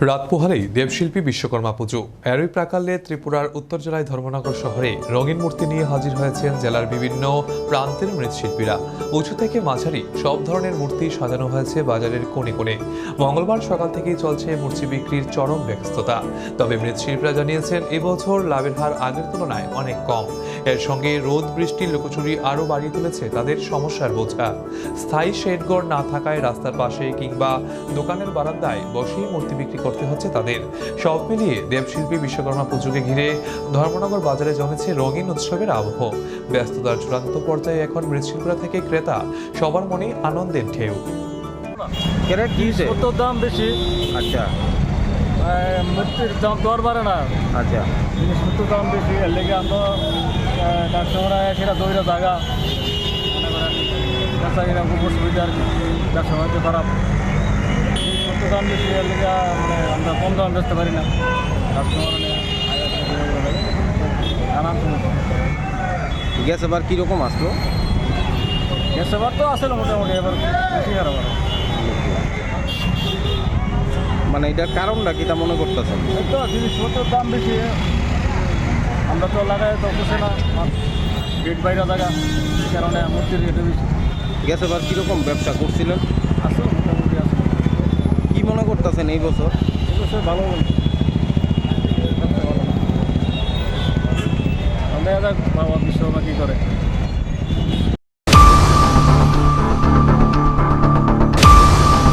রাত পোহালেই দেবশিল্পী বিশ্বকর্মা পুজো। এরই প্রাকাল্যে ত্রিপুরার উত্তর জেলায় ধর্মনগর শহরে রঙিন মূর্তি নিয়ে হাজির হয়েছেন জেলার বিভিন্ন প্রান্তের মৃৎশিল্পীরা। উঁচু থেকে মাঝারি সব ধরনের মূর্তি সাজানো হয়েছে বাজারের কোণে কোণে। মঙ্গলবার সকাল থেকেই চলছে মূর্তি বিক্রির চরম ব্যস্ততা। তবে মৃৎশিল্পীরা জানিয়েছেন, এবছর লাভের হার আগের তুলনায় অনেক কম। এর সঙ্গে রোদ, বৃষ্টির লুকোচুরি আরও বাড়িয়ে তুলেছে তাদের সমস্যার বোঝা। স্থায়ী শেডগড় না থাকায় রাস্তার পাশে কিংবা দোকানের বারান্দায় বসেই মূর্তি বিক্রি করতে হচ্ছে তাদের। সব মিলিয়ে দেবশিল্পী বিশ্বকর্মা পুজোকে ঘিরে ধর্মনগর বাজারে জমেছে রঙিন উৎসবের আবহ। ব্যস্ততার চূড়ান্ত পর্যায়ে এখন মৃৎশিল্পীরা থেকে ক্রেতা সবার মনে আনন্দের ঢেউ। ক্যারেট কি হয়েছে? কত দাম বেশি? আচ্ছা। মূর্তির দাম তো আর বাড়ে না। আচ্ছা। জিনিসপত্র দাম বেশি এর লেগে আমরা সেটা দইরা জায়গা মনে করেন কিনা খুব অসুবিধা আর কি বাণিজ্য খারাপ। দাম আমরা কম দাম পারি না গ্যাস এবার কীরকম আসলো? গ্যাস এবার তো আসলে মোটামুটি এবার মানে এটার কারণটা কি তা মনে করতেছেন? তো জিনিসপত্রের দাম বেশি আমরা তো লাগাই তো বুঝে না রেট বাইরে জায়গা কারণে মূর্তির রেটও বেশি গ্যাস এবার কীরকম ব্যবসা করছিলেন? কি মনে করতেছেন এই বছর? এই বছর ভালো আমরা যাক বাবা বিশ্ব কি করে?